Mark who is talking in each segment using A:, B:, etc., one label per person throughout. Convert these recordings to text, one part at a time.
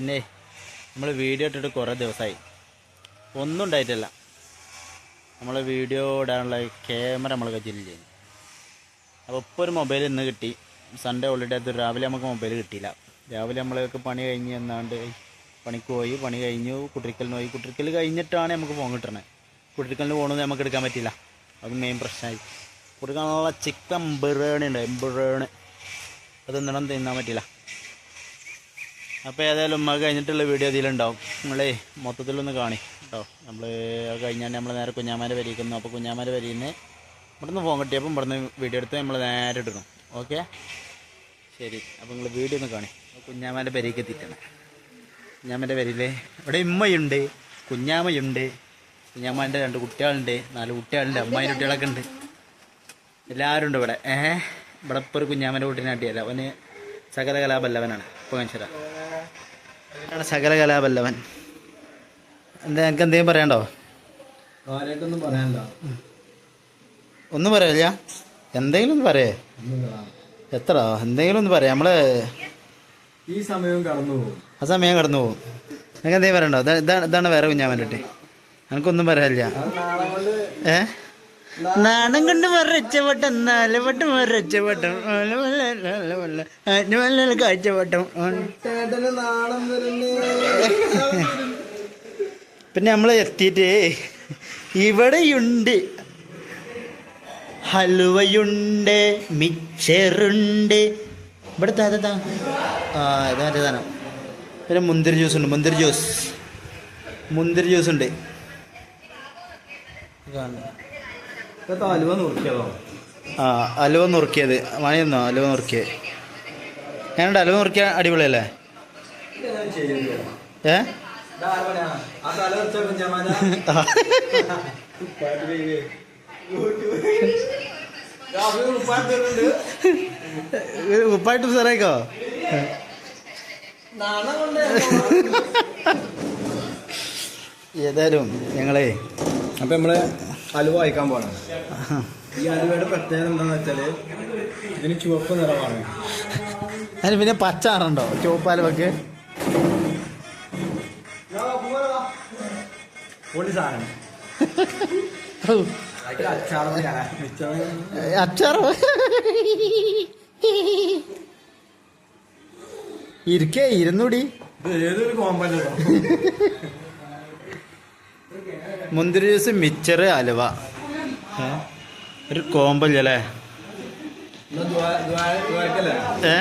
A: പിന്നെ നമ്മൾ വീഡിയോ ഇട്ടിട്ട് കുറേ ദിവസമായി ഒന്നും ഉണ്ടായിട്ടില്ല. നമ്മൾ വീഡിയോ ഇടാനുള്ള ക്യാമറ നമ്മൾ കയ്യിലില്ല അപ്പോൾ ഇപ്പോൾ ഒരു മൊബൈൽ ഇന്ന് കിട്ടി. സൺഡേ ഹോളിഡേ അത് രാവിലെ നമുക്ക് മൊബൈൽ കിട്ടിയില്ല. രാവിലെ നമ്മളൊക്കെ പണി കഴിഞ്ഞ് എന്നാണ്ട് പണിക്ക് പോയി പണി കഴിഞ്ഞു കുട്ടിരിക്കലിന് പോയി. കുട്ടിരിക്കൽ കഴിഞ്ഞിട്ടാണ് നമുക്ക് ഫോൺ കിട്ടണത് കുട്ടിരിക്കലിന് പോകണമെന്ന് നമുക്ക് എടുക്കാൻ പറ്റില്ല അത് മെയിൻ പ്രശ്നമായി കുട്ടിരിക്കാനുള്ള ചിക്കൻ ബിറിയാണി ഉണ്ട്. ബിറിയാണി അത് നിണം തിന്നാൻ പറ്റില്ല അപ്പോൾ ഏതായാലും ഉമ്മ കഴിഞ്ഞിട്ടുള്ള വീഡിയോ ഇതിലുണ്ടാവും. നമ്മളെ മൊത്തത്തിലൊന്ന് കാണി കേട്ടോ നമ്മൾ കഴിഞ്ഞാൽ നമ്മൾ നേരെ കുഞ്ഞാമാരെ വരിക്കുന്നു അപ്പോൾ കുഞ്ഞാമാരെ വരിന്ന് ഇവിടുന്ന് ഫോൺ കിട്ടിയപ്പോൾ ഇവിടുന്ന് വീഡിയോ എടുത്ത് നമ്മൾ നേരെ ഇടണം ഓക്കെ ശരി. അപ്പോൾ നിങ്ങൾ വീഡിയോ ഒന്ന് കാണി. കുഞ്ഞാമാന്റെ പെരയ്ക്ക് എത്തിക്കണം കുഞ്ഞാമ്മന്റെ പേരിൽ ഇവിടെ ഉമ്മയുണ്ട് കുഞ്ഞാമ്മയുണ്ട് കുഞ്ഞാമ്മന്റെ രണ്ട് കുട്ടികളുണ്ട് നാല് കുട്ടികളുണ്ട് അമ്മായിന്റെ കുട്ടികളൊക്കെ ഉണ്ട്. എല്ലാവരും ഉണ്ട് ഇവിടെ. ഏഹ്? ഇവിടെ ഇപ്പോൾ ഒരു കുഞ്ഞാമ്മന്റെ കുട്ടീനെ അവന് സകല കലാപല്ലവനാണ് ഇപ്പോൾ കാണിച്ചതാ ആണ് സകല കലാപല്ലവൻ. എന്താ എനിക്ക് എന്തെങ്കിലും പറയണ്ടോ?
B: കാര്യമായിട്ടൊന്നും പറയാനില്ല
A: ഒന്നും പറയില്ല എന്തെങ്കിലും ഒന്ന് പറയേ. എത്ര? എന്തെങ്കിലും ഒന്ന് പറയാം. നമ്മൾ
B: ഈ സമയവും കടന്നു പോകും.
A: ആ സമയം കടന്നു പോകും. നിങ്ങൾക്ക് എന്തെങ്കിലും പറയണ്ടോ? ഇതാ- ഇതാണ് വേറെ കുഞ്ഞാൻ വേണ്ടിട്ട് എനിക്കൊന്നും പറയാനില്ല
B: ഏഹ്
A: ഏ? നാണം കൊണ്ട് മറച്ചവട്ടം വല്ല വട്ടം മറച്ചവട്ടം കാഴ്ചവട്ടം.
B: നാണം വരുന്നേ.
A: പിന്നെ നമ്മൾ എത്തിയിട്ട് ഇവിടെയുണ്ട്. ഹലുവയുണ്ട് മിക്സറുണ്ട് ഇവിടെ താ, താ, താ. ആ ഇത് മറ്റേ സാധനം? പിന്നെ മുന്തിരി ജ്യൂസ് ഉണ്ട് മുന്തിരി ജ്യൂസ്. മുന്തിരി ജ്യൂസ് ഉണ്ട് ഇതാണ്.
B: അലുവ നുറുക്കിയതോ?
A: ആ അലുവ നുറുക്കിയത്. മണിയെന്നോ? അലുവ നുറുക്കിയത് ഞാനുണ്ട് അലുവ നുറുക്കിയ അടിപൊളിയല്ലേ? ഏ? ഉപ്പായിട്ട് സാറേക്കോ
B: നാണം കൊണ്ട്.
A: ഏതായാലും ഞങ്ങളെ
B: അപ്പൊ നമ്മൾ അലുവ വായിക്കാൻ പോണം ഈ അലുവയുടെ പ്രത്യേകത എന്താണെന്ന് വെച്ചാൽ ഇതിന് ചുവപ്പ് നിറമാണ്.
A: അതിന് പിന്നെ പച്ച ആറുണ്ടോ ചുവപ്പാലുവൊക്കെ
B: പൊളി സാധനം. അച്ചാറ്
A: അച്ചാറോ? ഇരിക്കേ ഇരുന്നൂടി.
B: ഏതൊരു കോമ്പല്ലോ
A: മുന്തിരി ജ്യൂസ് മിച്ചറ് അലുവ? ഒരു കോമ്പല്ലേ ഏ?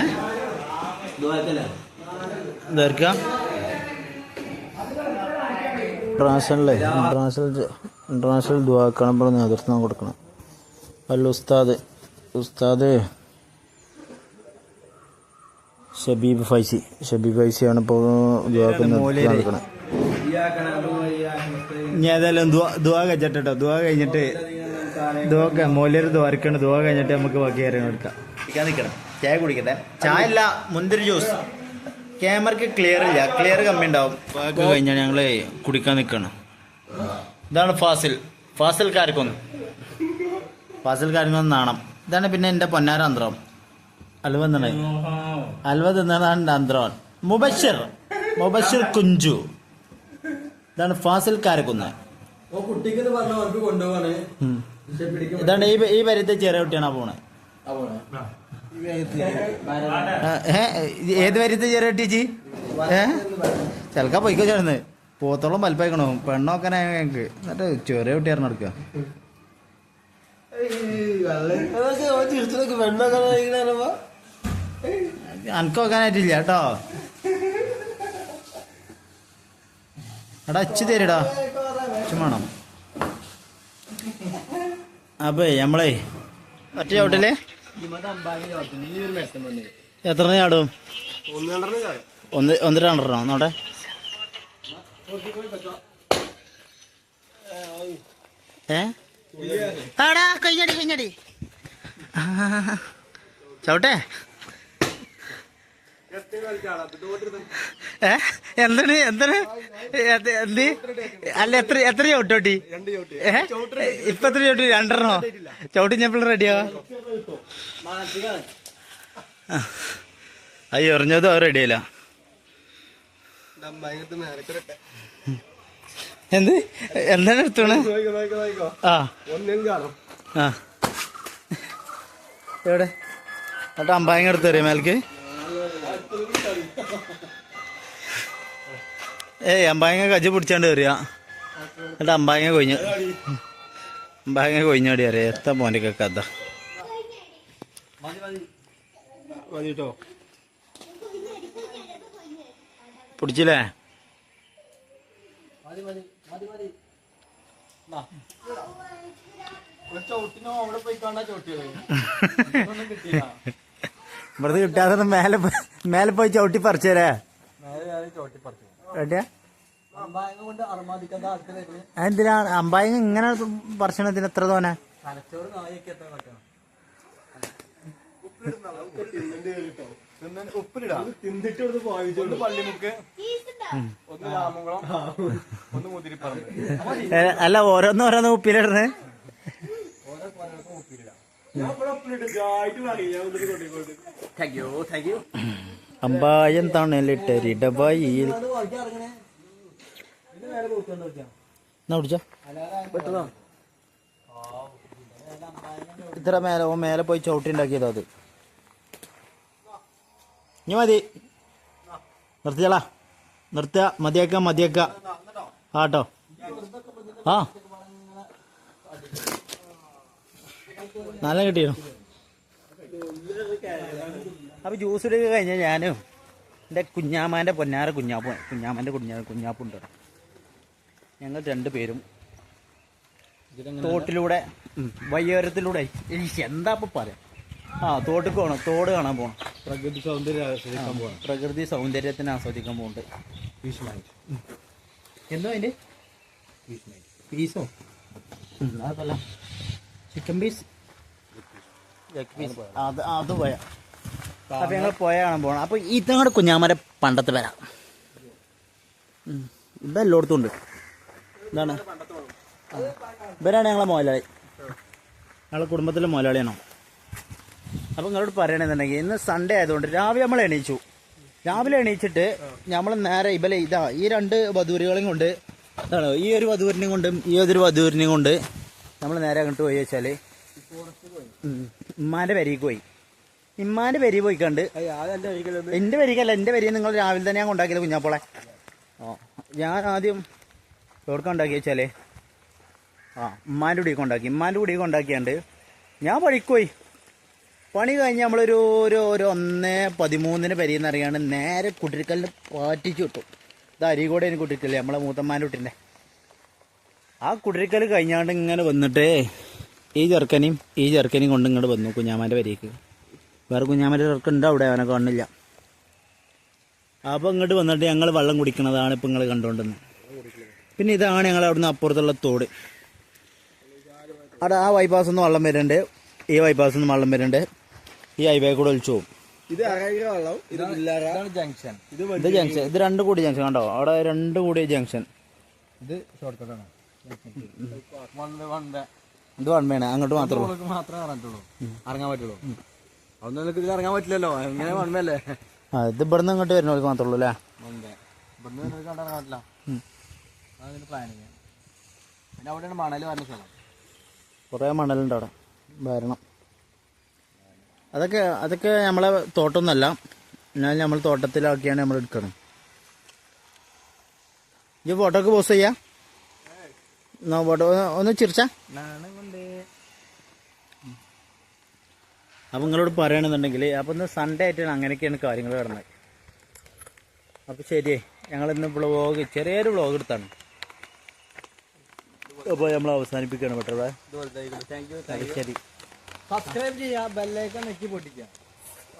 A: ഇന്റർനാഷണലേ ഇന്റർനാഷണൽ ഇന്റർനാഷണൽ ദുവാക്കണം ഇവിടെ നേതൃത്വം കൊടുക്കണം. അല്ല ഉസ്താദ്. ഉസ്താദ് ഷബീബ് ഫൈസി. ഷബീബ് ഫൈസിയാണ് ഇപ്പോൾ ദുവാക്ക് നേതൃത്വം ഇനി ഏതായാലും ദുവാ ദുവാ കഴിച്ചിട്ടോ ദുവാ കഴിഞ്ഞിട്ട് ദുവാക്ക മോലിയർ ദ്വാരക്കാണ്. ദുവാ കഴിഞ്ഞിട്ട് നമുക്ക് ബാക്കി കാര്യങ്ങൾ എടുക്കാം. നിൽക്കണം. ചായ കുടിക്കട്ടെ. ചായ അല്ല മുന്തിരി ജ്യൂസ്. ക്യാമറക്ക് ക്ലിയർ ഇല്ല. ക്ലിയർ കമ്മി ഉണ്ടാവും. ബാക്കി കഴിഞ്ഞാൽ ഞങ്ങൾ കുടിക്കാൻ നിൽക്കണം. ഇതാണ് ഫാസിൽ. ഫാസിൽ കാരക്കൊന്ന് ഫാസിൽ കാരക്കൊന്ന് നാണം. ഇതാണ് പിന്നെ എന്റെ പൊന്നാരാന്ത്രം അൽവ എന്താണ് അൽവ തിന്നതാണ് എന്റെ അന്ത്രോൻ മുബഷിർ മുബഷിർ കുഞ്ചു. ഇതാണ് ഫാസിൽ കാരക്കുന്ന്. ഇതാണ് ഈ ഈ പരിത്തെ ചെറിയ കുട്ടിയാണ് പോണേ. ഏത് പരിത്തെ ചെറിയ കുട്ടിച്ചി ഏ? ചിലക്ക പൊയ്ക്കോ ചേർന്ന് പോത്തോളം പൽപ്പായിക്കണോ പെണ്ണൊക്കെ ഞങ്ങൾക്ക് എന്നിട്ട് ചെറിയ കുട്ടിയായിരുന്നു നടക്കുക അനക്ക് നോക്കാനായിട്ടില്ല കേട്ടോ. എടാ അച്ചു തരടാ. അച്ചു വേണം അപ്പേ നമ്മളേ ഒറ്റ ചവിട്ടില്ലേ എത്ര ചാടും ഒന്ന് ഒന്ന് രണ്ടെണ്ണോ നോട്ടെ. ഏ? ആടാ കഴിഞ്ഞടി കഴിഞ്ഞടി. ചവിട്ടെ. ഏ? എന്താണ് എന്താണ് എന്ത്? അല്ല എത്ര എത്ര ചവിട്ടോട്ടി ഏ? ഇപ്പൊ എത്ര ചവിട്ടി രണ്ടെണ്ണോ? ചവിട്ടി ഞാൻ റെഡിയാ അത് എറിഞ്ഞതും അത് റെഡിയല്ല എന്ത്? എന്താണ് എടുത്തോണ് ആ. എവിടെ? എന്നിട്ട് അമ്പായങ്ങ എടുത്ത് തരും മേൽക്ക്? ഏയ് അമ്പായങ്ങ കജ്ജ് പിടിച്ചാണ്ട് കയറിയ എന്നിട്ട് അമ്പായങ്ങ കൊഞ്ഞു അമ്പായങ്ങ കൊഞ്ഞോടി അറിയാം. എത്ര മോന്റെ കഥ. പിടിച്ചില്ലേ?
B: ചവിട്ടിനോ അവിടെ പോയി കാണാ ചോട്ടിയോ ഒന്നും കിട്ടിയില്ല.
A: ഇവിടുന്ന് കിട്ടാതെ മേലെ മേലെ പോയി ചവിട്ടി പറിച്ചു. തരാ എന്തിനാണ് അമ്പായങ്ങ ഇങ്ങനെ പറിച്ചണതിന് എത്ര തോനെ അല്ല
B: ഓരോന്നോരോന്ന്
A: എത്ര പിടിച്ചോ
B: പെട്ടതോ
A: ഇത്ര മേലെ ഓ മേലെ പോയി ചവിട്ടി ഉണ്ടാക്കിയതാ അത്. ഇനി മതി. നിർത്തിയാളാ നിർത്തുക മതിയാക്ക മതിയാക്ക. ആട്ടോ. ആ. നല്ല കിട്ടിയോ? അപ്പൊ ജ്യൂസ് ഇടുക കഴിഞ്ഞാൽ ഞാനും എന്റെ കുഞ്ഞാമാന്റെ പൊന്നാറ കുഞ്ഞാപ്പു കുഞ്ഞാമാന്റെ കുഞ്ഞാ കുഞ്ഞാപ്പുണ്ട് ഉണ്ട് ഞങ്ങൾ രണ്ടുപേരും തോട്ടിലൂടെ വയ്യോരത്തിലൂടെ എന്താ ഇപ്പൊ പറയാ? ആ തോട്ടിൽ പോകണം തോട് കാണാൻ പോകണം
B: പ്രകൃതി സൗന്ദര്യം ആസ്വദിക്കാൻ പോകണം
A: പ്രകൃതി സൗന്ദര്യത്തിന് ആസ്വദിക്കാൻ പോകുന്നുണ്ട് എന്തോ അതിന്റെ? പീസോ അതല്ല ചിക്കൻ പീസ് പീസ് അത് അത് പോയ. അപ്പൊ ഞങ്ങൾ പോയ കാണാൻ പോകണം അപ്പൊ ഇതങ്ങടെ കുഞ്ഞാമര പണ്ടത്തെ വരാം. ഇതെല്ലോടത്തും ഉണ്ട്. എന്താണ്. ഇവരാണ് ഞങ്ങളെ മുതലാളി ഞങ്ങളെ കുടുംബത്തിലെ മുതലാളിയാണോ അപ്പൊ നിങ്ങളോട് പറയണെന്നുണ്ടെങ്കിൽ ഇന്ന് സൺഡേ ആയതുകൊണ്ട് രാവിലെ നമ്മൾ എണീച്ചു. രാവിലെ എണീച്ചിട്ട് നമ്മൾ നേരെ ഇവലെ ഇതാ ഈ രണ്ട് വധൂരികളെയും കൊണ്ട് ഈ ഒരു വധൂരിനെയും കൊണ്ടും ഈ ഒരു വധൂരിനെയും കൊണ്ട് നമ്മൾ നേരെ അങ്ങോട്ട് പോയി വെച്ചാൽ ഉമ്മാന്റെ വരിക്ക് പോയി. ഇമ്മാന്റെ വരി പോയി കണ്ട് എന്റെ വരിക്കല്ല എന്റെ വരി നിങ്ങൾ രാവിലെ തന്നെ ഞാൻ കൊണ്ടാക്കിയത് കുഞ്ഞാപ്പോളെ. ഓ ഞാൻ ആദ്യം എവിടെ ഉണ്ടാക്കി വെച്ചാലേ? ആ ഉമ്മാന്റെ കൂടി കൊണ്ടാക്കി. ഉമ്മാന്റെ കൂടി കൊണ്ടാക്കിയാണ്ട് ഞാൻ പഴിക്കുപോയി പണി കഴിഞ്ഞ് നമ്മളൊരു ഒരു ഒരു ഒന്ന് പതിമൂന്നിന് പരിയെന്ന് അറിയാണ്ട് നേരെ കുട്ടിരിക്കലിന് പാറ്റിച്ചു കിട്ടും ഇത് അരികൂടെ കുട്ടിരിക്കല്ലേ നമ്മളെ മൂത്തമ്മാന്റെ കുട്ടിന്റെ ആ കുടിരിക്കൽ കഴിഞ്ഞാണ്ട് ഇങ്ങനെ വന്നിട്ട് ഈ ചെറുക്കനെയും ഈ ചെറുക്കനെയും കൊണ്ട് ഇങ്ങോട്ട് വന്നു കുഞ്ഞാമാന്റെ വരിക്ക് വേറെ കുഞ്ഞാമാന്റെ ചെറുക്കുണ്ട് അവിടെ അവനെ കാണുന്നില്ല. അപ്പോൾ ഇങ്ങോട്ട് വന്നിട്ട് ഞങ്ങൾ വെള്ളം കുടിക്കണതാണ് ഇപ്പം നിങ്ങൾ കണ്ടുകൊണ്ടിരുന്നത് പിന്നെ ഇതാണ് ഞങ്ങൾ അവിടുന്ന് അപ്പുറത്തുള്ള തോട്. അവിടെ ആ ബൈപ്പാസ് നിന്ന് വെള്ളം വരുന്നുണ്ട് ഈ ബൈപ്പാസ് നിന്ന് വെള്ളം വരുന്നുണ്ട് ഈ ഹൈവേ കൂടെ ഒളിച്ചു പോകും
B: ഇത് ജംഗ്ഷൻ ഇത്
A: ഇത് ജംഗ്ഷൻ ഇത് രണ്ട് കൂടി ജംഗ്ഷൻ കണ്ടോ? അവിടെ രണ്ട് കൂടി ജംഗ്ഷൻ
B: ഇത് ഷോർട്ട് കട്ടാണ് വൺ വൺ
A: ഇത് വൺമേണ് അങ്ങോട്ട് മാത്രമേ
B: മാത്രമേ ഇറങ്ങിട്ടുള്ളൂ ഇറങ്ങാൻ പറ്റുള്ളൂ. അതൊന്നും നിനക്ക് ഇതിൽ ഇറങ്ങാൻ പറ്റില്ലല്ലോ. എങ്ങനെ വൺമല്ലേ
A: ആ ഇത് ഇവിടുന്ന് ഇങ്ങോട്ട് വരുന്നവർക്ക് മാത്രമേ ഉള്ളൂ അല്ലേ?
B: ഇവിടുന്ന് പറ്റില്ല. അതിന് പ്ലാനിങ് പിന്നെ അവിടെയാണ് മണൽ വരുന്ന സ്ഥലം.
A: കുറേ മണലുണ്ട് അവിടെ. വരണം. അതൊക്കെ അതൊക്കെ നമ്മളെ തോട്ടമൊന്നുമല്ല. എന്നാൽ നമ്മൾ തോട്ടത്തിലാക്കിയാണ് നമ്മൾ എടുക്കണം ഈ ഫോട്ടോക്ക് പോസ്റ്റ് ചെയ്യാ. എന്നാ ഫോട്ടോ ഒന്ന് ചിരിച്ച? അപ്പം നിങ്ങളോട് പറയണമെന്നുണ്ടെങ്കിൽ അപ്പം ഇന്ന് സൺഡേ ആയിട്ടാണ് അങ്ങനെയൊക്കെയാണ് കാര്യങ്ങൾ കിടന്നത് അപ്പോൾ ശരിയേ ഞങ്ങൾ ഇന്ന് വ്ളോഗ് ചെറിയൊരു വ്ളോഗ് എടുത്താണ്. അപ്പോൾ നമ്മൾ അവസാനിപ്പിക്കുകയാണ് അപ്പം ശരി.
B: സബ്സ്ക്രൈബ് ചെയ്യാ ബെല്ലൈക്കൺ നെക്കി പൊട്ടിക്കുക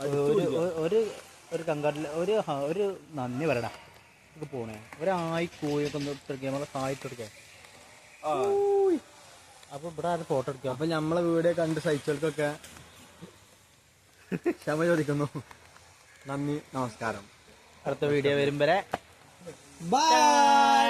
A: ഒരു ഒരു- ഒരു ഒരു കങ്കാട്ടിൽ ഒരു ഒരു നന്ദി പറയടാ. പോണേ. ഒരായി കോഴിയൊക്കെ കോയൊക്കെ ഒന്ന് നമ്മളെ കായിട്ട് എടുക്കാം അപ്പൊ ഇവിടെ ആരും ഫോട്ടോ എടുക്കാം.
B: അപ്പൊ നമ്മളെ വീഡിയോ കണ്ട് സഹിച്ചവർക്കൊക്കെ ക്ഷമ ചോദിക്കുന്നു. നന്ദി നമസ്കാരം.
A: അടുത്ത വീഡിയോ വരും വരെ
B: ബൈ